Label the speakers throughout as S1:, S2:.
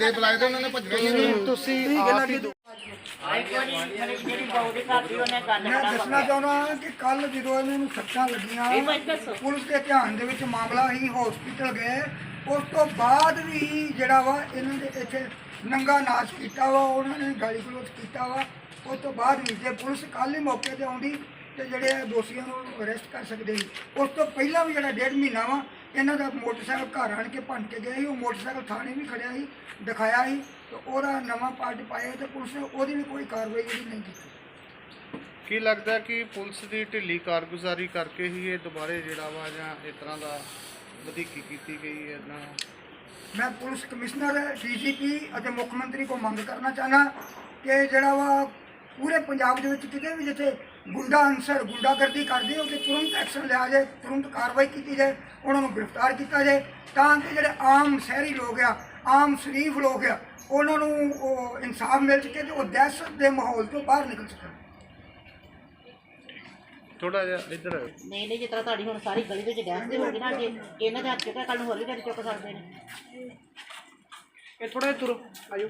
S1: ਬੰਦੇ ਬੁਲਾਏ ਤੇ ਉਹਨਾਂ ਨੇ ਭੱਜਣਾ ਹੀ ਨਹੀਂ।
S2: ਤੁਸੀਂ ਆਪ ਹੀ
S3: ਮੈਂ ਦੱਸਣਾ ਚਾਹੁੰਦਾ ਕਿ ਕੱਲ ਜਦੋਂ ਇਹਨਾਂ ਨੂੰ ਸੱਟਾਂ ਲੱਗੀਆਂ ਪੁਲਿਸ ਦੇ ਧਿਆਨ ਦੇ ਵਿੱਚ ਮਾਮਲਾ ਹੀ ਹਸਪੀਟਲ ਗਏ। ਉਸ ਤੋਂ ਬਾਅਦ ਵੀ ਜਿਹੜਾ ਵਾ ਇਹਨਾਂ ਦੇ ਇੱਥੇ ਨੰਗਾ ਨਾਚ ਕੀਤਾ ਵਾ ਉਹਨਾਂ ਨੇ ਗਾਲੀ ਗਲੋਚ ਕੀਤਾ ਵਾ। ਉਸ ਤੋਂ ਬਾਅਦ ਵੀ ਜੇ ਪੁਲਿਸ ਕੱਲ ਹੀ ਮੌਕੇ ਤੇ ਆਉਂਦੀ ਤੇ ਜਿਹੜੇ ਦੋਸ਼ੀਆਂ ਨੂੰ ਅਰੈਸਟ ਕਰ ਸਕਦੇ ਸੀ। ਉਸ ਤੋਂ ਪਹਿਲਾਂ ਵੀ ਜਿਹੜਾ ਡੇਢ ਮਹੀਨਾ ਵਾ ਇਹਨਾਂ ਦਾ ਮੋਟਰਸਾਈਕਲ ਘਰ ਆਣ ਕੇ ਭੰਨ ਕੇ ਗਏ ਸੀ ਉਹ ਮੋਟਰਸਾਈਕਲ ਥਾਣੇ ਵੀ ਖੜਿਆ ਸੀ ਦਿਖਾਇਆ ਸੀ ਤੇ ਉਹਦਾ ਨਵਾਂ ਪਾਰਟ ਪਾਇਆ ਤੇ ਪੁਲਿਸ ਨੇ ਉਹਦੀ ਵੀ ਕੋਈ ਕਾਰਵਾਈ ਜਿਹੜੀ ਨਹੀਂ ਕੀਤੀ।
S2: ਕੀ ਲੱਗਦਾ ਕਿ ਪੁਲਿਸ ਦੀ ਢਿੱਲੀ ਕਾਰਗੁਜ਼ਾਰੀ ਕਰਕੇ ਹੀ ਇਹ ਦੁਬਾਰੇ ਜਿਹੜਾ ਵਾ ਜਾਂ ਇਸ ਤਰ੍ਹਾਂ ਦਾ ਵਧੀਕੀ ਕੀਤੀ ਗਈ ਹੈ ਨਾ
S3: ਮੈਂ ਪੁਲਿਸ ਕਮਿਸ਼ਨਰ ਡੀਜੀਪੀ ਅਤੇ ਮੁੱਖ ਮੰਤਰੀ ਕੋ ਮੰਗ ਕਰਨਾ ਚਾਹਨਾ ਕਿ ਜਿਹੜਾ ਵਾ ਪੂਰੇ ਪੰਜਾਬ ਦੇ ਵਿੱਚ ਕਿਤੇ ਵੀ ਜਿੱਥੇ ਗੁੰਡਾ ਅਨਸਰ ਗੁੰਡਾਗਰਦੀ ਕਰਦੇ ਹੋ ਤੇ ਤੁਰੰਤ ਐਕਸ਼ਨ ਲਿਆ ਜਾਏ ਤੁਰੰਤ ਕਾਰਵਾਈ ਕੀਤੀ ਜਾਏ ਉਹਨਾਂ ਨੂੰ ਗ੍ਰਿਫਤਾਰ ਕੀਤਾ ਜਾਏ ਤਾਂ ਕਿ ਜਿਹੜੇ ਆਮ ਸ਼ਹਿਰੀ ਲੋਕ ਆ ਆਮ ਸ਼ਰੀਫ ਲੋਕ ਆ ਉਹਨਾਂ ਨੂੰ ਉਹ ਇਨਸਾਫ ਮਿਲ ਸਕੇ ਤੇ ਉਹ ਦਹਿਸ਼ਤ ਦੇ ਮਾਹੌਲ ਤੋਂ ਬਾਹਰ ਨਿਕਲ ਸਕਣ।
S2: ਥੋੜਾ ਜਿਹਾ ਇੱਧਰ
S4: ਨਹੀਂ ਨਹੀਂ ਜਿਸ ਤਰ੍ਹਾਂ ਤੁਹਾਡੀ ਹੁਣ ਸਾਰੀ ਗਲੀ ਵਿੱਚ ਗੈਸ ਦੇ ਹੋ ਗਈ ਨਾ ਜੇ ਇਹਨਾਂ ਦੇ ਹੱਥ ਚੁੱਕਿਆ ਕੱਲ ਨੂੰ ਹੋਰ ਵੀ ਗੱਡੀ ਚੁੱਕ ਸਕਦੇ ਨੇ।
S2: ਇਹ ਥੋੜਾ ਤੁਰੋ ਆਇਓ।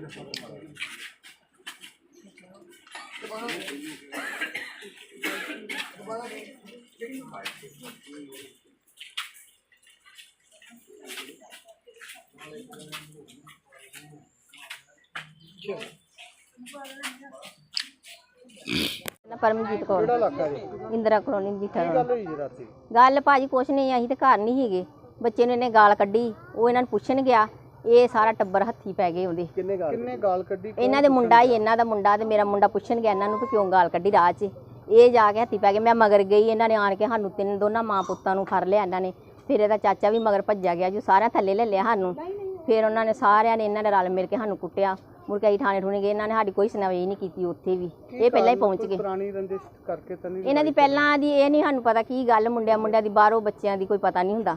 S5: ਨਾ ਪਰਮਜੀਤ ਕੌਰ।
S2: ਕਿਹੜਾ ਇਲਾਕਾ ਜੀ?
S5: ਇੰਦਰਾ ਕਲੋਨੀ ਰੋਡ
S2: ਗੱਲ ਹੋਈ ਜੀ ਰਾਤੀ?
S5: ਗੱਲ ਭਾਜੀ ਕੁਛ ਨਹੀਂ ਅਸੀਂ ਤੇ ਘਰ ਨਹੀਂ ਸੀਗੇ। ਬੱਚੇ ਨੇ ਇਹਨੇ ਗਾਲ ਕੱਢੀ ਉਹ ਇਹਨਾਂ ਨੂੰ ਪੁੱਛਣ ਗਿਆ ਇਹ ਸਾਰਾ ਟੱਬਰ ਹੱਥੀ ਪੈ ਗਏ ਉਹਦੇ।
S2: ਕਿੰਨੇ ਗਾਲ ਕਿੰਨੇ ਗਾਲ ਕੱਢੀ?
S5: ਇਹਨਾਂ ਦੇ ਮੁੰਡਾ ਹੀ ਇਹਨਾਂ ਦਾ ਮੁੰਡਾ ਤੇ ਮੇਰਾ ਮੁੰਡਾ ਪੁੱਛਣ ਗਿਆ ਇਹਨਾਂ ਨੂੰ ਕਿ ਕਿਉਂ ਗਾਲ ਕੱਢੀ ਰਾਹ 'ਚ। ਇਹ ਜਾ ਕੇ ਹੱਥੀ ਪੈ ਗਏ। ਮੈਂ ਮਗਰ ਗਈ ਇਹਨਾਂ ਨੇ ਆਣ ਕੇ ਸਾਨੂੰ ਤਿੰਨ ਦੋਨਾਂ ਮਾਂ ਪੁੱਤਾਂ ਨੂੰ ਫੜ ਲਿਆ ਇਹਨਾਂ ਨੇ। ਫਿਰ ਇਹਦਾ ਚਾਚਾ ਵੀ ਮਗਰ ਭੱਜਿਆ ਗਿਆ ਜੋ ਸਾਰਿਆਂ ਥੱਲੇ ਲੈ ਲਿਆ ਸਾਨੂੰ। ਫਿਰ ਉਹਨਾਂ ਨੇ ਸਾਰਿਆਂ ਨੇ ਇਹਨਾਂ ਨੇ ਰਲ ਮਿਲ ਕੇ ਸਾਨੂੰ ਕੁੱਟਿਆ। ਮੁੜ ਕੇ ਅਸੀਂ ਥਾਣੇ ਠੂਣੇ ਗਏ ਇਹਨਾਂ ਨੇ ਸਾਡੀ ਕੋਈ ਸੁਣਵਾਈ ਨਹੀਂ ਕੀਤੀ ਉੱਥੇ ਵੀ। ਇਹ ਪਹਿਲਾਂ ਹੀ ਪਹੁੰਚ ਗਏ।
S2: ਪੁਰਾਣੀ ਰੰਜਿਸ਼ ਕਰਕੇ ਤਾਂ ਨਹੀਂ
S5: ਇਹਨਾਂ ਦੀ ਪਹਿਲਾਂ ਦੀ ਇਹ ਨਹੀਂ ਸਾਨੂੰ ਪਤਾ ਕੀ ਗੱਲ ਮੁੰਡਿਆਂ ਮੁੰਡਿਆਂ ਦੀ ਬਾਹਰੋਂ ਬੱਚਿਆਂ ਦੀ ਕੋਈ ਪਤਾ ਨਹੀਂ ਹੁੰਦਾ।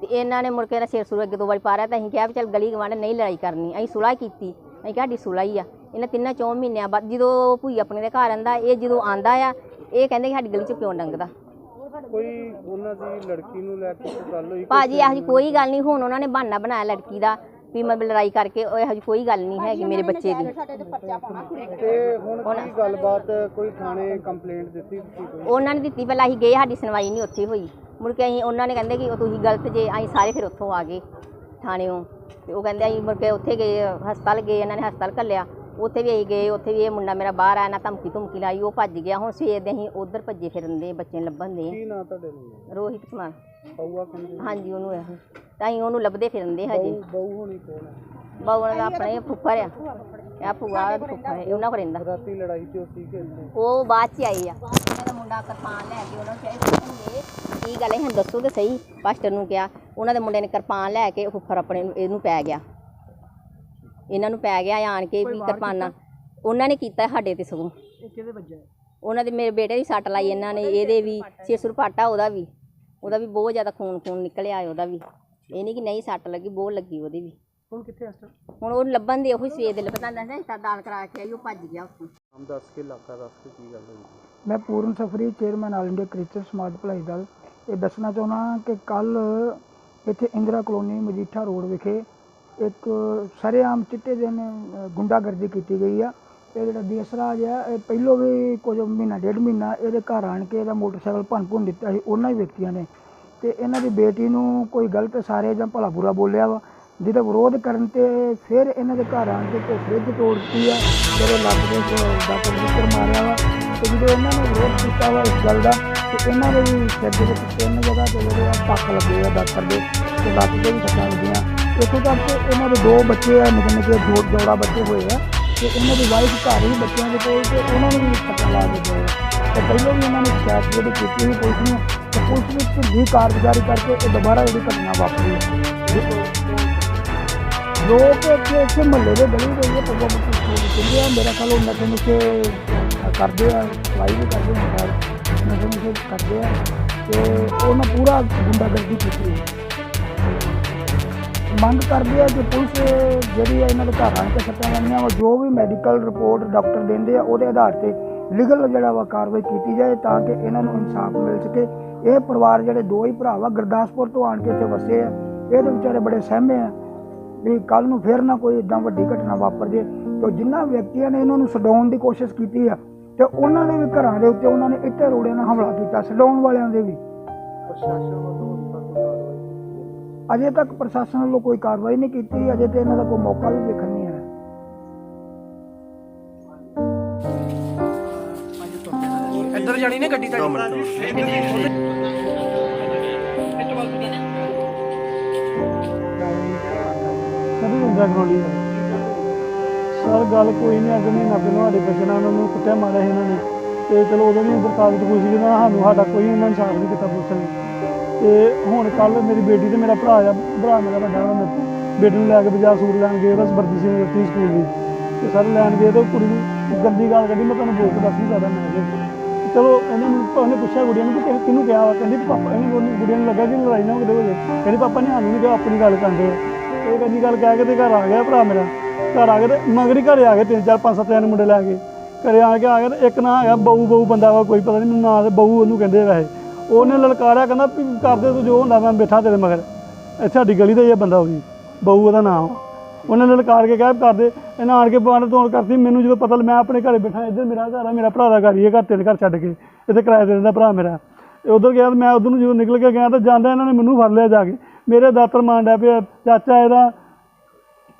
S5: ਤੇ ਇਹਨਾਂ ਨੇ ਮੁੜ ਕੇ ਇਹਦਾ ਸਿਰ ਸੁਰ ਅੱਗੇ ਦੋ ਵਾਰੀ ਪਾਰਿਆ ਤਾਂ ਅਸੀਂ ਕਿਹਾ ਵੀ ਚੱਲ ਗਲੀ ਗਵਾਂਢ ਨਹੀਂ ਲੜਾਈ ਕਰਨੀ ਅਸੀਂ ਸੁਲਾਹ ਕੀਤੀ। ਅਸੀਂ ਕਿਹਾ ਸਾਡੀ ਸੁਲਾਹ ਹੀ ਆ। ਇਹਨਾਂ ਤਿੰਨਾਂ ਚੌਂ ਮਹੀਨਿਆਂ ਬਾਅਦ ਜਦੋਂ ਭੂਈ ਆਪਣੇ ਦੇ ਘਰ ਆਂਦਾ ਇਹ ਜਦੋਂ ਆਂਦਾ ਆ ਇਹ ਕਹਿੰਦੇ ਕਿ ਸਾਡੀ ਗਲੀ 'ਚ ਕਿਉਂ ਡੰਗਦਾ?
S2: ਕੋਈ ਉਹਨਾਂ ਦੀ ਲੜਕੀ ਨੂੰ ਲੈ ਕੇ ਕੋਈ ਗੱਲ ਹੋਈ
S5: ਭਾਜੀ ਇਹੋ ਜਿਹੀ ਕੋਈ? ਗੱਲ ਨਹੀਂ ਹੁਣ ਉਹਨਾਂ ਨੇ ਬਹਾਨਾ ਬਣਾਇਆ ਲੜਕੀ ਦਾ ਵੀ ਮੈਂ ਲੜਾਈ ਕਰਕੇ ਉਹ ਇਹੋ ਜਿਹੀ ਕੋਈ ਗੱਲ ਨਹੀਂ ਹੈਗੀ ਮੇਰੇ ਬੱਚੇ ਦੀ।
S2: ਤੇ ਹੁਣ ਕੀ ਗੱਲਬਾਤ ਕੋਈ ਥਾਣੇ ਕੰਪਲੇਂਟ ਦਿੱਤੀ ਤੁਸੀਂ ਕੋਈ?
S5: ਉਹਨਾਂ ਨੇ ਦਿੱਤੀ ਪਹਿਲਾਂ ਅਸੀਂ ਗਏ ਸਾਡੀ ਸੁਣਵਾਈ ਨਹੀਂ ਉੱਥੇ ਹੋਈ। ਮੁੜ ਕੇ ਅਸੀਂ ਉਹਨਾਂ ਨੇ ਕਹਿੰਦੇ ਕਿ ਉਹ ਤੁਸੀਂ ਗਲਤ ਜੇ ਅਸੀਂ ਸਾਰੇ ਫਿਰ ਉੱਥੋਂ ਆ ਗਏ ਥਾਣਿਓਂ ਤੇ ਉਹ ਕਹਿੰਦੇ ਅਸੀਂ ਮੁੜ ਕੇ ਉੱਥੇ ਗਏ ਹਸਪਤਾਲ ਗਏ ਇਹਨਾਂ ਨੇ ਹਸਪਤਾਲ ਘੱਲਿਆ। ਉੱਥੇ ਵੀ ਅਸੀਂ ਗਏ ਉੱਥੇ ਵੀ ਇਹ ਮੁੰਡਾ ਮੇਰਾ ਬਾਹਰ ਆਇਆ ਨਾ ਧਮਕੀ ਧਮਕੀ ਲਾਈ ਉਹ ਭੱਜ ਗਿਆ। ਹੁਣ ਸਵੇਰ ਦੇ ਅਸੀਂ ਉਧਰ ਭੱਜੇ ਫਿਰਦੇ ਬੱਚੇ ਨੂੰ ਲੱਭਣ ਦੇ।
S2: ਕੀ ਨਾਂ ਤੁਹਾਡੇ ਨੂੰ
S5: ਰੋਹਿਤ ਕੁਮਾਰ।
S2: ਪਊਆ ਕਹਿੰਦੇ
S5: ਹਾਂਜੀ ਉਹਨੂੰ ਇਹ। ਤਾਂ ਅਸੀਂ ਉਹਨੂੰ ਲੱਭਦੇ ਫਿਰਦੇ ਹਜੇ।
S2: ਬਹੂ ਹੋਣੀ ਕੌਣ ਹੈ।
S5: ਬਾਵਣ ਦਾ ਆਪਣੇ ਫੁੱਫੜ ਆ। ਆ ਭੂਆ ਦਾ ਫੁੱਫੜ ਹੈ ਉਹਨਾਂ ਕੋਲ ਰਹਿੰਦਾ।
S2: ਰਾਤੀ ਲੜਾਈ ਤੇ ਉਹ ਸੀ ਕਿ ਇੱਥੇ
S5: ਉਹ ਬਾਅਦ ਚ ਆਈ ਆ। ਦਾ ਮੁੰਡਾ ਕਿਰਪਾਨ ਲੈ ਕੇ ਉਹਨਾਂ ਨੂੰ ਚਾਹੇ ਪੁੱਛਣਗੇ ਕੀ ਗੱਲ ਹੈ ਹੁਣ ਦੱਸੋ ਤੇ ਸਹੀ। ਪਾਸਟਰ ਨੂੰ ਕਿਹਾ ਉਹਨਾਂ ਦੇ ਮੁੰਡੇ ਨੇ ਕਿਰਪਾਨ ਲੈ ਕੇ ਫੁੱਫੜ ਆਪਣੇ ਨੂੰ ਇਹਨੂੰ ਪੈ ਗਿਆ। ਇਹਨਾਂ ਨੂੰ ਪੈ ਗਿਆ ਆਣ ਕੇ ਵੀ ਕਿਰਪਾਨਾਂ ਉਹਨਾਂ ਨੇ ਕੀਤਾ ਸਾਡੇ ਤੇ ਸਗੋਂ।
S3: ਕਿਹਦੇ ਵੱਜਿਆ?
S5: ਉਹਨਾਂ ਦੇ ਮੇਰੇ ਬੇਟੇ ਦੀ ਸੱਟ ਲਾਈ ਇਹਨਾਂ ਨੇ ਇਹਦੇ ਵੀ ਸਿਰ ਪਾਟਾ ਉਹਦਾ ਵੀ। ਉਹਦਾ ਵੀ ਬਹੁਤ ਜ਼ਿਆਦਾ ਖੂਨ ਖੂਨ ਨਿਕਲਿਆ ਉਹਦਾ ਵੀ। ਇਹ ਨਹੀਂ ਕਿ ਨਹੀਂ ਸੱਟ ਲੱਗੀ ਬਹੁਤ ਲੱਗੀ ਉਹਦੀ ਵੀ।
S3: ਹੁਣ ਕਿੱਥੇ ਅਸਰ
S5: ਹੁਣ ਉਹ ਲੱਭਣ ਦੇ ਉਹੀ ਸਵੇਰ ਦੇ ਲੱਭਦਾ ਦੱਸਦਾ ਤਾਂ ਦਾਲ ਕਰਾ ਕੇ ਆਈ ਉਹ ਭੱਜ ਗਿਆ ਉੱਥੋਂ।
S2: ਨਾਮ ਦੱਸ ਕੇ ਇਲਾਕਾ ਦੱਸ ਕੇ ਕੀ ਗੱਲ ਹੋਈ?
S3: ਮੈਂ Pooran Safri chairman all India Christian ਸਮਾਜ ਭਲਾਈ ਦਲ। ਇਹ ਦੱਸਣਾ ਚਾਹੁੰਦਾ ਕਿ ਕੱਲ ਇੱਥੇ ਇੰਦਰਾ ਕਲੋਨੀ ਮਜੀਠਾ ਰੋਡ ਵਿਖੇ ਇੱਕ ਸਰੇਆਮ ਚਿੱਟੇ ਦਿਨ ਗੁੰਡਾਗਰਦੀ ਕੀਤੀ ਗਈ ਆ। ਇਹ ਜਿਹੜਾ ਦੇਸਰਾਜ ਆ, ਇਹ ਪਹਿਲੋਂ ਵੀ ਕੁਝ ਮਹੀਨਾ, ਡੇਢ ਮਹੀਨਾ ਇਹਦੇ ਘਰ ਆਣ ਕੇ ਇਹਦਾ ਮੋਟਰਸਾਈਕਲ ਭੰਨ ਭੁੰਨ ਦਿੱਤਾ ਸੀ, ਉਹਨਾਂ ਹੀ ਵਿਅਕਤੀਆਂ ਨੇ। ਤੇ ਇਹਨਾਂ ਦੀ ਬੇਟੀ ਨੂੰ ਕੋਈ ਗਲਤ ਸਾਰੇ ਜਾਂ ਭਲਾ ਬੁਰਾ ਬੋਲਿਆ ਵਾ। ਜਿਹਦਾ ਵਿਰੋਧ ਕਰਨ ਤੇ ਫਿਰ ਇਹਨਾਂ ਦੇ ਘਰ ਆਣ ਕੇ ਤੇ ਫ੍ਰਿਜ ਤੋੜਤੀ ਆ ਜਿਹੜੇ ਲੱਗ ਦੇ ਡਾਕਟਰ ਜ਼ਿਕਰ ਮਾਰਿਆ ਵਾ। ਤੇ ਜਦੋਂ ਇਹਨਾਂ ਨੇ ਵਿਰੋਧ ਕੀਤਾ ਵਾ ਇਸ ਗੱਲ ਦਾ, ਤੇ ਇਹਨਾਂ ਦੇ ਵੀ ਸਿਰ ਦੇ ਵਿੱਚ ਤਿੰਨ ਜਗ੍ਹਾ ਤੇ ਜਿਹੜੇ ਆ ਟੱਕ ਲੱਗੇ ਆ ਡਾਕਟਰ ਦੇ, ਤੇ ਲੱਤ ਦੇ ਵੀ ਸੱਟਾਂ ਲੱਗੀਆਂ। ਇੱਥੋਂ ਕਰਕੇ ਇਹਨਾਂ ਦੇ ਦੋ ਬੱਚੇ ਆ, ਨਿੱਕੇ ਨਿੱਕੇ ਦੋ ਜੋੜਾ ਬੱਚੇ ਹੋਏ ਆ ਤੇ ਇਹਨਾਂ ਦੀ ਵਾਈਫ ਘਰ ਹੀ ਬੱਚਿਆਂ ਦੇ ਕੋਲ ਤੇ ਉਹਨਾਂ ਨੂੰ ਵੀ ਸੱਟਾਂ ਲਾ ਕੇ ਗਏ ਤੇ ਪਹਿਲਾਂ ਵੀ ਇਹਨਾਂ ਨੇ ਸ਼ਿਕਾਇਤ ਜਿਹੜੀ ਕੀਤੀ ਸੀ ਪੁਲਿਸ ਨੂੰ, ਤੇ ਪੁਲਿਸ ਵਿੱਚ ਵੀ ਕਾਰਗੁਜ਼ਾਰੀ ਕਰਕੇ ਇਹ ਦੁਬਾਰਾ ਜਿਹੜੀ ਘਟਨਾ ਵਾਪਰੀ ਹੈ। ਲੋਕ ਇੱਥੇ ਇੱਥੇ ਮਹੱਲੇ ਦੇ ਗਲੀ ਦੇ ਵਿੱਚ ਪੱਗਾਂ ਮੁੱਕੀ ਕਹਿੰਦੇ ਆ ਮੇਰਾ ਖਿਆਲ ਉਹ ਨਸ਼ੇ ਨੁਸ਼ੇ ਕਰਦੇ ਆ ਸਫ਼ਾਈ ਵੀ ਕਰਦੇ ਆ ਨਸ਼ੇ ਨੁਸ਼ੇ ਕਰਦੇ ਆ। ਤੇ ਉਹਨਾਂ ਪੂਰਾ ਗੁੰਡਾਗਰਦੀ ਕੀਤੀ ਹੈ। ਮੰਗ ਕਰਦੇ ਆ ਕਿ ਪੁਲਿਸ ਜਿਹੜੀ ਆ ਇਹਨਾਂ ਦੇ ਘਰਾਂ 'ਚ ਸੱਟਾਂ ਲਾਈਆਂ ਵਾ, ਜੋ ਵੀ ਮੈਡੀਕਲ ਰਿਪੋਰਟ ਡਾਕਟਰ ਦਿੰਦੇ ਆ, ਉਹਦੇ ਆਧਾਰ ਤੇ ਲੀਗਲ ਜਿਹੜਾ ਵਾ ਕਾਰਵਾਈ ਕੀਤੀ ਜਾਏ ਤਾਂ ਕਿ ਇਹਨਾਂ ਨੂੰ ਇਨਸਾਫ ਮਿਲ ਸਕੇ। ਇਹ ਪਰਿਵਾਰ ਜਿਹੜੇ ਦੋ ਹੀ ਭਰਾ ਵਾ, ਗੁਰਦਾਸਪੁਰ ਤੋਂ ਆਣ ਕੇ ਇੱਥੇ ਵਸੇ ਆ। ਇਹਦੇ ਵਿਚਾਰੇ ਬੜੇ ਸਹਿਮੇ ਆ ਵੀ ਕੱਲ ਨੂੰ ਫੇਰ ਨਾ ਕੋਈ ਇਦਾਂ ਵੱਡੀ ਘਟਨਾ ਵਾਪਰ ਜੇ। ਤੇ ਜਿਨ੍ਹਾਂ ਵਿਅਕਤੀਆਂ ਨੇ ਇਹਨਾਂ ਨੂੰ ਛਡਾਉਣ ਦੀ ਕੋਸ਼ਿਸ਼ ਕੀਤੀ ਆ, ਤੇ ਉਹਨਾਂ ਨੇ ਵੀ ਘਰਾਂ ਦੇ ਉੱਤੇ ਉਹਨਾਂ ਨੇ ਇੱਟੇ ਰੋੜੇ ਨਾਲ ਹਮਲਾ ਕੀਤਾ ਛਡਾਉਣ ਵਾਲਿਆਂ ਦੇ ਵੀ। ਅਜੇ ਤੱਕ ਪ੍ਰਸ਼ਾਸਨ ਵੱਲੋਂ ਕੋਈ ਕਾਰਵਾਈ ਨਹੀਂ ਕੀਤੀ ਅਜੇ ਤੇ ਇਹਨਾਂ ਦਾ ਕੋਈ ਮੌਕਾ ਵੀ ਵੇਖਣ ਨਹੀਂ ਆਇਆ।
S6: ਇੱਧਰ ਜਾਣੀ ਨੇ ਗੱਡੀ
S7: ਕਦੀ ਹੁੰਦਾ ਗਰੋਲੀ ਸਰ ਗੱਲ ਕੋਈ ਨਹੀਂ ਅੱਗੇ ਮਹੀਨਾ ਪਹਿਲਾਂ ਸਾਡੇ ਨਾਲ ਉਹਨਾਂ ਨੂੰ ਕੁੱਟਿਆ ਮਾਰਿਆ ਸੀ ਇਹਨਾਂ ਨੇ। ਤੇ ਚਲੋ ਉਦੋਂ ਵੀ ਦਰਖਾਸਤ ਕੋਈ ਸੀ ਨਾ ਸਾਨੂੰ ਸਾਡਾ ਕੋਈ ਇਹਨਾਂ ਇਨਸਾਫ ਨਹੀਂ ਕੀਤਾ ਪੁਲਿਸ ਨੇ। ਤੇ ਹੁਣ ਕੱਲ ਮੇਰੀ ਬੇਟੀ ਤੇ ਮੇਰਾ ਭਰਾ ਆ, ਭਰਾ ਮੇਰਾ ਵੱਡਾ ਵਾ ਮੇਰੇ ਤੋਂ। ਬੇਟੀ ਨੂੰ ਲੈ ਕੇ ਬਾਜ਼ਾਰ ਸੂਟ ਲੈਣ ਗਏ ਉਹਦਾ ਵਰਦੀ ਸੀ ਦਿੱਤੀ ਸਕੂਲ ਦੀ। ਤੇ ਸਰ ਲੈਣ ਗਏ ਤੇ ਉਹ ਕੁੜੀ ਨੂੰ ਗੰਦੀ ਗੱਲ ਕੱਢੀ, ਮੈਂ ਤੁਹਾਨੂੰ ਬੋਲ ਕੇ ਦੱਸ ਨਹੀਂ ਸਕਦਾ ਮੈਂ ਜੀ ਚਲੋ, ਇਹਨੇ ਮੈਨੂੰ ਉਹਨੇ ਪੁੱਛਿਆ ਗੁੜੀਆ ਨੂੰ ਕਿ ਕਿਹ- ਕਿਹਨੂੰ ਕਿਹਾ ਵਾ? ਕਹਿੰਦੀ ਪਾਪਾ, ਇਹਨੂੰ ਉਹਨੂੰ ਨੂੰ ਲੱਗਾ ਕਿ ਲੜਾਈ ਨਾ ਕਿਤੇ ਹੋ ਜਾਏ ਕਹਿੰਦੀ ਪਾਪਾ ਨੇ ਸਾਨੂੰ ਨਹੀਂ ਕਿਹਾ, ਆਪਣੀ ਗੱਲ ਕਰਦੇ ਆ ਇਹ ਗੰਦੀ ਗੱਲ ਕਹਿ ਕੇ ਤੇ ਘਰ ਆ ਗਿਆ ਭਰਾ ਮੇਰਾ। ਘਰ ਆ ਕੇ ਤੇ ਮਗਰੀ ਘਰ ਆ ਗਏ ਤਿੰਨ, ਚਾਰ, ਪੰਜ, ਸੱਤ, ਜਣੇ ਮੁੰਡੇ ਲੈ ਕੇ। ਘਰੇ ਆ ਕੇ ਆ ਗਿਆ ਤੇ ਇੱਕ ਨਾਂ ਹੈਗਾ ਬਹੂ ਬਹੂ ਬੰਦਾ ਵਾ, ਕੋਈ ਪਤਾ ਨਹੀਂ ਮੈਨੂੰ ਨਾਂ ਤੇ ਬਹੂ ਉਹਨੂੰ ਕਹਿੰਦੇ ਵੈਸੇ। ਉਹਨੇ ਲਲਕਾਰਿਆ, ਕਹਿੰਦਾ ਵੀ ਕਰਦੇ ਤੂੰ ਜੋ ਹੁੰਦਾ ਮੈਂ ਬੈਠਾ ਤੇਰੇ ਮਗਰ। ਇੱਥੇ ਸਾਡੀ ਗਲੀ ਦਾ ਹੀ ਇਹ ਬੰਦਾ ਉਹ ਜੀ ਬਹੂ ਉਹਦਾ ਨਾਮ ਉਹਨੇ ਲਲਕਾਰ ਕੇ ਕਿਹਾ ਕਰਦੇ ਇਹਨਾਂ ਆਣ ਕੇ ਬਾਣ ਤੋੜ ਕਰਤੀ, ਮੈਨੂੰ ਜਦੋਂ ਪਤਾ ਮੈਂ ਆਪਣੇ ਘਰੇ ਬੈਠਾ, ਇੱਧਰ ਮੇਰਾ ਘਰ ਆ, ਮੇਰਾ ਭਰਾ ਦਾ ਘਰ ਹੀ ਹੈ ਘਰ ਤੇਰੇ ਘਰ ਛੱਡ ਕੇ, ਇੱਥੇ ਕਿਰਾਏ ਤੇ ਰਹਿੰਦਾ ਭਰਾ ਮੇਰਾ। ਤੇ ਉਧਰ ਗਿਆ, ਮੈਂ ਉਧਰ ਨੂੰ ਜਦੋਂ ਨਿਕਲ ਕੇ ਗਿਆ, ਤਾਂ ਜਾਂਦਾ ਇਹਨਾਂ ਨੇ ਮੈਨੂੰ ਫੜ ਲਿਆ ਜਾ ਕੇ। ਮੇਰੇ ਦਾਤਰ ਮਾਂਡਿਆ ਪਿਆ, ਚਾਚਾ ਇਹਦਾ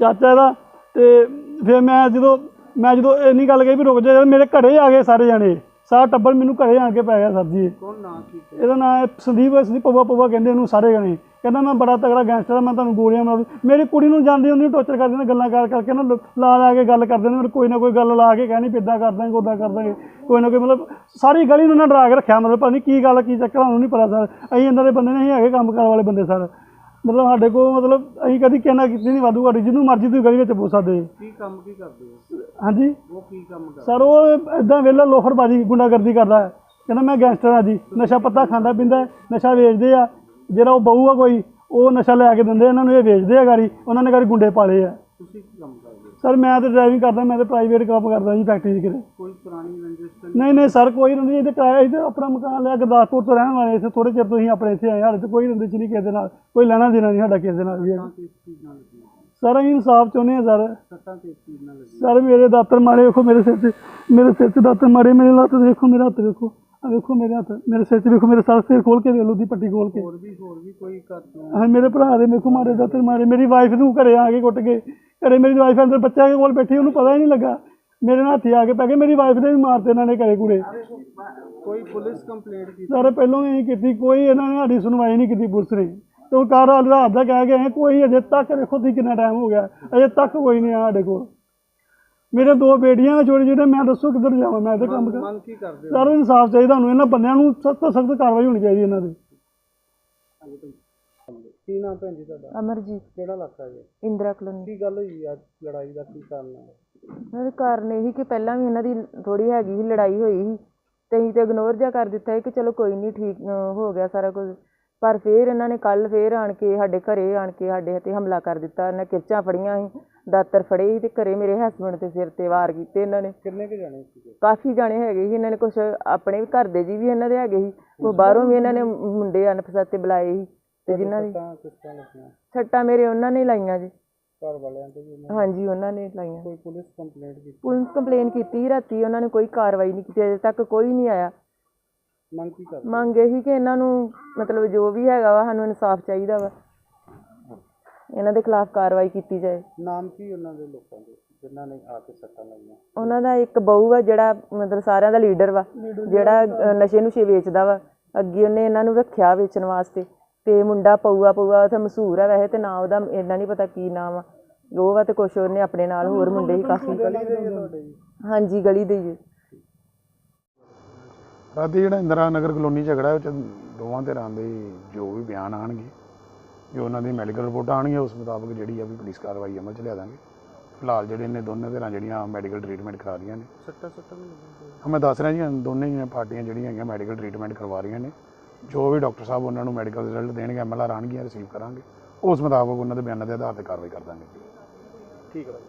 S7: ਚਾਚਾ ਇਹਦਾ, ਤੇ ਫਿਰ ਮੈਂ ਜਦੋਂ ਮੈਂ ਜਦੋਂ ਇੰਨੀ ਗੱਲ ਕਹੀ ਵੀ ਰੁਕ ਜਾ ਮੇਰੇ ਘਰੇ ਆ ਗਏ ਸਾਰੇ ਜਾਣੇ। ਸਾਰਾ ਟੱਬਰ ਮੈਨੂੰ ਘਰੇ ਆ ਕੇ ਪੈ ਗਿਆ ਸਰ ਜੀ।
S2: ਕੌਣ ਨਾਂ ਕੀ
S7: ਇਹਦਾ ਨਾਮ ਹੈ ਸੰਦੀਪ ਸੰਦੀਪ ਪਵਾ ਪਵਾ ਕਹਿੰਦੇ ਇਹਨੂੰ ਸਾਰੇ ਜਣੇ। ਕਹਿੰਦਾ ਮੈਂ ਬੜਾ ਤਗੜਾ ਗੈਂਗਸਟਰ ਆ ਮੈਂ ਤੁਹਾਨੂੰ ਗੋਲੀਆਂ ਮਾਰੂ ਮੇਰੀ ਕੁੜੀ ਨੂੰ ਜਾਂਦੀ ਹੁੰਦੀ ਟੌਰਚਰ ਕਰਦੇ ਨੇ ਗੱਲਾਂ ਕਰ ਕਰਕੇ ਨਾ ਲ- ਲਾ ਲਾ ਕੇ ਗੱਲ ਕਰਦੇ ਨੇ ਮੈਨੂੰ ਕੋਈ ਨਾ ਕੋਈ ਗੱਲ ਲਾ ਕੇ ਕਹਿਣੀ ਪਿੱਦਾਂ ਕਰ ਦਾਂਗੇ ਉਦਾਂ ਕਰ ਦਾਂਗੇ। ਕੋਈ ਨਾ ਕੋਈ ਮਤਲਬ ਸਾਰੀ ਗਲੀ ਨੂੰ ਨਾ ਡਰਾ ਕੇ ਰੱਖਿਆ ਮਤਲਬ ਪਤਾ ਨਹੀਂ ਕੀ ਗੱਲ ਕੀ ਚੱਕਰ ਉਹਨੂੰ ਨਹੀਂ ਪਤਾ ਸਰ। ਅਸੀਂ ਇਹਨਾਂ ਦੇ ਬੰਦੇ ਨਹੀਂ ਹੈਗੇ ਕੰਮ ਕਾਰ ਵਾਲੇ ਬੰਦੇ ਸਰ। ਮਤਲਬ ਸਾਡੇ ਕੋਲ ਮਤਲਬ ਅਸੀਂ ਕਦੀ ਕਹਿਣਾ ਕੀਤੀ ਨਹੀਂ ਵਾਧੂ ਘਾਟੀ ਜਿਹਨੂੰ ਮਰਜ਼ੀ ਤੁਸੀਂ ਗਲੀ ਵਿੱਚ ਪੁੱਛ ਸਕਦੇ।
S2: ਕੀ ਕੰਮ ਕੀ ਕਰਦੇ ਹੋ?
S7: ਹਾਂਜੀ?
S2: ਉਹ ਕੀ ਕੰਮ ਕਰਦੇ?
S7: ਸਰ ਉਹ ਇਦਾਂ ਵੇਲਾ ਲੋਫਰਬਾਜੀ ਗੁੰਡਾਗਰਦੀ ਕਰਦਾ ਹੈ। ਕਹਿੰਦਾ ਮੈਂ ਗੈਂਗਸਟਰ ਆ ਜੀ ਨਸ਼ਾ ਪੱਤਾ ਖਾਂਦਾ ਪੀਂਦਾ ਹੈ, ਨਸ਼ਾ ਵੇਚਦੇ ਆ। ਜਿਹੜਾ ਉਹ ਬਹੂ ਆ ਕੋਈ ਉਹ ਨਸ਼ਾ ਲੈ ਕੇ ਦਿੰਦੇ ਇਹਨਾਂ ਨੂੰ ਇਹ ਵੇਚਦੇ ਆ ਗਾੜੀ ਉਹਨਾਂ ਨੇ ਗਾੜੀ ਗੁੰਡੇ ਪਾਲੇ ਆ।
S2: ਤੁਸੀਂ ਕੀ ਕੰਮ ਕਰਦੇ?
S7: ਸਰ ਮੈਂ ਤੇ ਡਰਾਈਵਿੰਗ ਕਰਦਾ ਮੈਂ ਤੇ ਪ੍ਰਾਈਵੇਟ ਕੰਮ ਕਰਦਾ ਜੀ ਫੈਕਟਰੀ 'ਚ ਕਿਤੇ।
S2: ਕੋਈ ਪੁਰਾਣੀ ਰੰਜਿਸ਼ ਤਾਂ
S7: ਨਹੀਂ? ਨਹੀਂ ਸਰ ਕੋਈ ਰੰਦੀ ਇਹਦੇ ਕਿਰਾਇਆ ਇੱਥੇ ਆਪਣਾ ਮਕਾਨ ਲਿਆ ਗੁਰਦਾਸਪੁਰ ਤੋਂ ਰਹਿਣ ਵਾਲੇ ਇੱਥੇ ਥੋੜੇ ਚਿਰ ਤੋਂ ਹੀ ਆਪਣੇ ਇੱਥੇ ਆਏ ਸਾਡੇ ਤੇ ਕੋਈ ਰੰਦੀ ਚ ਨਹੀਂ ਕਿਸੇ ਦੇ ਨਾਲ ਕੋਈ ਲੈਣਾ ਦੇਣਾ ਨਹੀਂ ਸਾਡਾ ਕਿਸੇ ਦੇ ਨਾਲ ਵੀ ਹੈਗਾ।
S2: ਕਿਸ ਚੀਜ਼ ਨਾਲ ਲੱਗੀ
S7: ਸਰ ਅਸੀਂ ਇਨਸਾਫ ਚਾਹੁੰਦੇ ਆ ਸਰ।
S2: ਸੱਟਾਂ ਕਿਸ ਚੀਜ਼ ਨਾਲ ਲੱਗੀ
S7: ਸਰ ਮੇਰੇ ਦਾਤਰ ਮਾਰੇ ਵੇਖੋ ਮੇਰੇ ਸਿਰ 'ਤੇ ਮੇਰੇ ਸਿਰ 'ਤੇ ਦਾਤਰ ਮਾਰੇ ਮੇਰੇ ਲੱਤ ਵੇਖੋ ਮੇਰੇ ਹੱਥ ਵੇਖੋ। ਆ ਵੇਖੋ ਮੇਰੇ ਹੱਥ ਮੇਰੇ ਸਿਰ 'ਤੇ ਵੇਖੋ ਮੇਰੇ ਸਾਰਾ ਸਿਰ ਖੋਲ ਕੇ ਵੇਖ ਲਓ ਦੀ ਪੱਟੀ ਖੋਲ ਕੇ।
S2: ਹੋਰ ਵੀ ਹੋਰ ਵੀ ਕੋਈ ਕਰਤੂਤ
S7: ਹਾਂ ਮੇਰੇ ਭਰਾ ਦੇ ਵੇਖੋ ਮਾਰੇ ਦਾਤਰ ਮਾਰੇ ਮੇਰੀ ਵਾਈਫ ਨੂੰ ਘਰੇ ਆ ਕੇ ਕੁੱਟ ਕੇ ਘਰੇ ਮੇਰੀ ਵਾਈਫ ਅੰਦਰ ਬੱਚਿਆਂ ਦੇ ਕੋਲ ਬੈਠੀ ਉਹਨੂੰ ਪਤਾ ਹੀ ਨਹੀਂ ਲੱਗਾ। ਮੇਰੇ ਨਾਲ ਹੱਥੀ ਆ ਕੇ ਪੈ ਗਏ ਮੇਰੀ ਵਾਈਫ ਦੇ ਵੀ ਮਾਰਤੇ ਇਹਨਾਂ ਨੇ ਘਰੇ ਕੂੜੇ।
S2: ਕੋਈ ਪੁਲਿਸ ਕੰਪਲੇਂਟ ਕੀਤੀ।
S7: ਸਾਰੇ ਪਹਿਲਾਂ ਨਹੀਂ ਕੀਤੀ ਕੋਈ ਇਹਨਾਂ ਨੇ ਸਾਡੀ ਸੁਣਵਾਈ ਨਹੀਂ ਕੀਤੀ ਪੁਲਿਸ ਨੇ। ਤੇ ਉਹ ਕਾਰ ਵਾਲੇ ਰਾਤ ਦਾ ਕਹਿ ਗਏ ਕੋਈ ਅਜੇ ਤੱਕ ਵੇਖੋ ਤੁਸੀਂ ਕਿੰਨਾ ਟਾਈਮ ਹੋ ਗਿਆ ਅਜੇ ਤੱਕ ਕੋਈ ਨਹੀਂ ਆਇਆ ਸਾਡੇ ਕੋਲ। ਮੇਰੇ ਦੋ ਬੇਟੀਆਂ ਛੋਟੇ ਜਿਹੜੇ ਮੈਂ ਦੱਸੋ ਕਿੱਧਰ ਜਾਵਾਂ ਮੈਂ ਤੇ ਕੰਮ ਕਰ
S2: ਮੰਗ ਕੀ ਕਰਦੇ ਹੋ?
S7: ਸਾਰਾ ਇਨਸਾਫ ਚਾਹੀਦਾ ਸਾਨੂੰ ਇਹਨਾਂ ਬੰਦਿਆਂ ਨੂੰ ਸਖਤ ਤੋਂ ਸਖਤ ਕਾਰਵਾਈ ਹੋਣੀ ਚਾਹੀਦੀ ਇਹਨਾਂ ਦੀ।
S2: ਕੀ ਨਾਮ ਭੈਣ ਜੀ ਤੁਹਾਡਾ?
S8: ਅਮਰਜੀਤ।
S2: ਕਿਹੜਾ ਇਲਾਕਾ ਜੀ
S8: ਇੰਦਰਾ ਕਲੋਨੀ।
S2: ਕੀ ਗੱਲ ਹੋਈ ਅੱਜ ਲੜਾਈ ਦਾ ਕੀ ਕਾਰਨ ਹੈ?
S8: ਦੇ ਕਾਰਨ ਇਹੀ ਕਿ ਪਹਿਲਾਂ ਵੀ ਇਹਨਾਂ ਦੀ ਥੋੜੀ ਹੈਗੀ ਸੀ ਲੜਾਈ ਹੋਈ ਸੀ। ਤੇ ਅਸੀਂ ਤੇ ਇਗਨੋਰ ਜਿਹਾ ਕਰ ਦਿੱਤਾ ਸੀ ਕਿ ਚਲੋ ਕੋਈ ਨਹੀਂ ਠੀਕ ਅਹ ਹੋ ਗਿਆ ਸਾਰਾ ਕੁਝ। ਪਰ ਫਿਰ ਇਹਨਾਂ ਨੇ ਕੱਲ ਫਿਰ ਆਣ ਕੇ ਸਾਡੇ ਘਰੇ ਆਣ ਕੇ ਸਾਡੇ ਤੇ ਹਮਲਾ ਕਰ ਦਿੱਤਾ ਇਹਨਾਂ ਕਿਰਚਾਂ ਫੜੀਆਂ ਸੀ। ਦਾਤਰ ਫੜੇ ਸੀ ਤੇ ਘਰੇ ਮੇਰੇ ਹਸਬੰਡ ਦੇ ਸਿਰ ਤੇ ਵਾਰ ਕੀਤੇ ਇਹਨਾਂ ਨੇ।
S2: ਕਿੰਨੇ ਕੁ ਜਾਣੇ ਸੀਗੇ
S8: ਕਾਫੀ ਜਾਣੇ ਹੈਗੇ ਸੀ ਇਹਨਾਂ ਨੇ ਕੁਝ ਆਪਣੇ ਵੀ ਘਰ ਦੇ ਜੀ ਵੀ ਇਹਨਾਂ ਦੇ ਹੈਗੇ ਸੀ। ਉਹ ਬਾਹਰੋਂ ਵੀ ਇਹਨਾਂ ਨੇ ਮੁੰਡੇ ਅਨਪਛਾਤੇ ਬੁਲਾਏ ਸੀ ਤੇ ਜਿਨ੍ਹਾਂ ਦੀ
S2: ਤਾਂ ਕਿਸ ਤਰ੍ਹਾਂ ਲੱਗੀਆਂ?
S8: ਛੱਟਾਂ ਮੇਰੇ ਉਹਨਾਂ ਨੇ ਲਾਈਆਂ ਜੀ।
S2: ਘਰ ਵਾਲਿਆਂ ਤੇ ਵੀ ਉਹਨਾਂ ਨੇ?
S8: ਹਾਂਜੀ ਉਹਨਾਂ ਨੇ ਲਾਈਆਂ।
S2: ਕੋਈ ਪੁਲਿਸ ਕੰਪਲੇਂਟ ਕੀਤੀ?
S8: ਪੁਲਿਸ ਕੰਪਲੇਨ ਕੀਤੀ ਸੀ ਰਾਤੀ ਉਹਨਾਂ ਨੇ ਕੋਈ ਕਾਰਵਾਈ ਨਹੀਂ ਕੀਤੀ ਅਜੇ ਤੱਕ ਕੋਈ ਨਹੀਂ ਆਇਆ।
S2: ਮੰਗ ਕੀ ਕਰਦੇ?
S8: ਮੰਗ ਇਹੀ ਕਿ ਇਹਨਾਂ ਨੂੰ ਮਤਲਬ ਜੋ ਵੀ ਹੈਗਾ ਵਾ ਸਾਨੂੰ ਇਨਸਾਫ ਚਾਹੀਦਾ ਵਾ। ਇਹਨਾਂ ਦੇ ਖਿਲਾਫ ਕਾਰਵਾਈ ਕੀਤੀ ਜਾਏ।
S2: ਨਾਮ ਕੀ ਉਹਨਾਂ ਦੇ ਲੋਕਾਂ ਦੇ ਜਿਨ੍ਹਾਂ ਨੇ ਆ ਕੇ ਸੱਟਾਂ ਲਾਈਆਂ?
S8: ਉਹਨਾਂ ਦਾ ਇੱਕ ਬਹੂ ਵਾ ਜਿਹੜਾ ਮਤਲਬ ਸਾਰਿਆਂ ਦਾ ਲੀਡਰ ਵਾ ਜਿਹੜਾ ਅ, ਨਸ਼ੇ ਨੁਸ਼ੇ ਵੇਚਦਾ ਵਾ। ਅੱਗੇ ਉਹਨੇ ਇਹਨਾਂ ਨੂੰ ਰੱਖਿਆ ਵੇਚਣ ਵਾਸਤੇ। ਤੇ ਮੁੰਡਾ ਪਊਆ ਪਊਆ ਉੱਥੇ ਮਸ਼ਹੂਰ ਆ ਵੈਸੇ ਤੇ ਨਾਂ ਉਹਦਾ ਇੰਨਾ ਨਹੀਂ ਪਤਾ ਕੀ ਨਾਮ ਆ ਉਹ ਵਾ ਤੇ ਕੁਛ ਉਹਨੇ ਆਪਣੇ ਨਾਲ ਹੋਰ ਮੁੰਡੇ ਹੀ ਕਾਫੀ ਹਾਂਜੀ ਗਲੀ ਦੇ ਹੀ ਆ।
S1: ਰਾਤੀ ਜਿਹੜਾ ਇੰਦਰਾ ਨਗਰ ਕਲੋਨੀ ਝਗੜਾ ਵਿੱਚ ਦੋਵਾਂ ਧਿਰਾਂ ਦੇ ਜੋ ਵੀ ਬਿਆਨ ਆਣਗੇ। ਜੋ ਉਹਨਾਂ ਦੀ ਮੈਡੀਕਲ ਰਿਪੋਰਟ ਆਣਗੀਆਂ ਉਸ ਮੁਤਾਬਕ ਜਿਹੜੀ ਆ ਵੀ ਪੁਲਿਸ ਕਾਰਵਾਈ ਅਮਲ ਚ ਲਿਆ ਦਾਂਗੇ। ਫਿਲਹਾਲ ਜਿਹੜੇ ਨੇ ਦੋਨੇ ਧਿਰਾਂ ਜਿਹੜੀਆਂ ਮੈਡੀਕਲ ਟ੍ਰੀਟਮੈਂਟ ਕਰਾ ਰਹੀਆਂ ਨੇ।
S2: ਸੱਟਾਂ ਸੱਟਾਂ ਵੀ
S1: ਮੈਂ ਦੱਸ ਰਿਹਾ ਜੀ ਦੋਨੇ ਹੀ ਪਾਰਟੀਆਂ ਜਿਹੜੀਆਂ ਹੈਗੀਆਂ ਮੈਡੀਕਲ ਟ੍ਰੀਟਮੈਂਟ ਕਰਵਾ ਰਹੀਆਂ ਨੇ। ਜੋ ਵੀ ਡਾਕਟਰ ਸਾਹਿਬ ਉਹਨਾਂ ਨੂੰ ਮੈਡੀਕਲ ਰਿਜ਼ਲਟ ਦੇਣਗੇ ਐਮਐਲਆਰ ਆਣਗੀਆਂ ਰਿਸੀਵ ਕਰਾਂਗੇ। ਉਸ ਮੁਤਾਬਕ ਉਹਨਾਂ ਦੇ ਬਿਆਨਾਂ ਦੇ ਆਧਾਰ ਤੇ ਕਾਰਵਾਈ ਕਰ ਦਾਂਗੇ।
S2: ਠੀਕ ਹੈ।